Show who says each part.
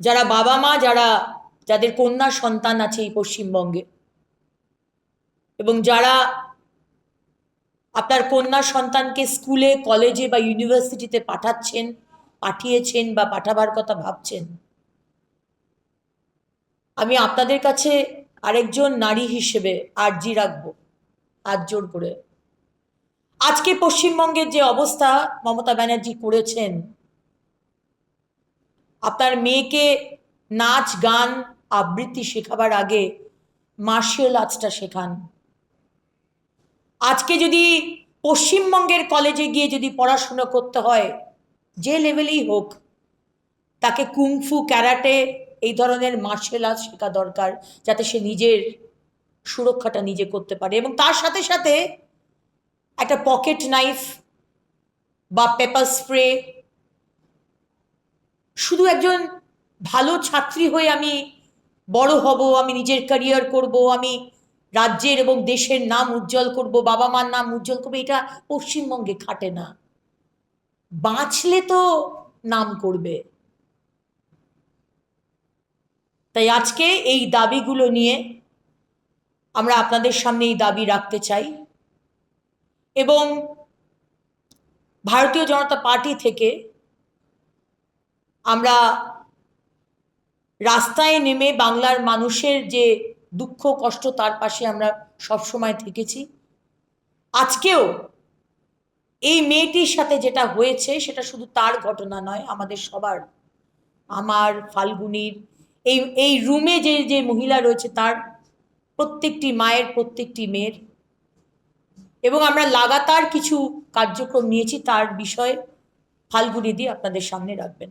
Speaker 1: যারা বাবা মা, যারা যাদের কন্যা সন্তান আছে এই পশ্চিমবঙ্গে। এবং যারা আপনার কন্যা সন্তানকে স্কুলে, কলেজে বা ইউনিভার্সিটিতে পাঠাচ্ছেন, পাঠিয়েছেন বা পাঠাবার কথা ভাবছেন, আমি আপনাদের কাছে আরেকজন নারী হিসেবে আর্জি রাখব। হাত জোর করে। আজকে পশ্চিমবঙ্গের যে অবস্থা, মমতা ব্যানার্জি করেছেন আপনার মেয়েকে নাচ, গান, আবৃত্তি শেখাবার আগে মার্শাল আর্টসটা শেখান। আজকে যদি পশ্চিমবঙ্গের কলেজে গিয়ে যদি পড়াশুনো করতে হয়, যে লেভেলেই হোক, তাকে কুংফু ক্যারাটে এই ধরনের মার্শাল আর্ট শেখা দরকার, যাতে সে নিজের সুরক্ষাটা নিজে করতে পারে এবং তার সাথে সাথে একটা পকেট নাইফ বা পেপার স্প্রে শুধু একজন ভালো ছাত্রী হয়ে আমি বড় হব, আমি নিজের ক্যারিয়ার করব, আমি রাজ্যের এবং দেশের নাম উজ্জ্বল করব, বাবা মার নাম উজ্জ্বল করব, এটা পশ্চিমবঙ্গে খাটে না। বাঁচলে তো নাম করবে। তাই আজকে এই দাবিগুলো নিয়ে আমরা আপনাদের সামনে এই দাবি রাখতে চাই। এবং ভারতীয় জনতা পার্টি থেকে আমরা রাস্তায় নেমে বাংলার মানুষের যে দুঃখ, কষ্ট, তার পাশে আমরা সবসময় থেকেছি। আজকেও এই মেয়েটির সাথে যেটা হয়েছে, সেটা শুধু তার ঘটনা নয়, আমাদের সবার, আমার ফাল্গুনির, এই এই রুমে যে যে মহিলা রয়েছে তার প্রত্যেকটি মায়ের, প্রত্যেকটি মেয়ের। এবং আমরা লাগাতার কিছু কার্যক্রম নিয়েছি, তার বিষয়ে ফাল্গুনি দিয়ে আপনাদের সামনে রাখবেন।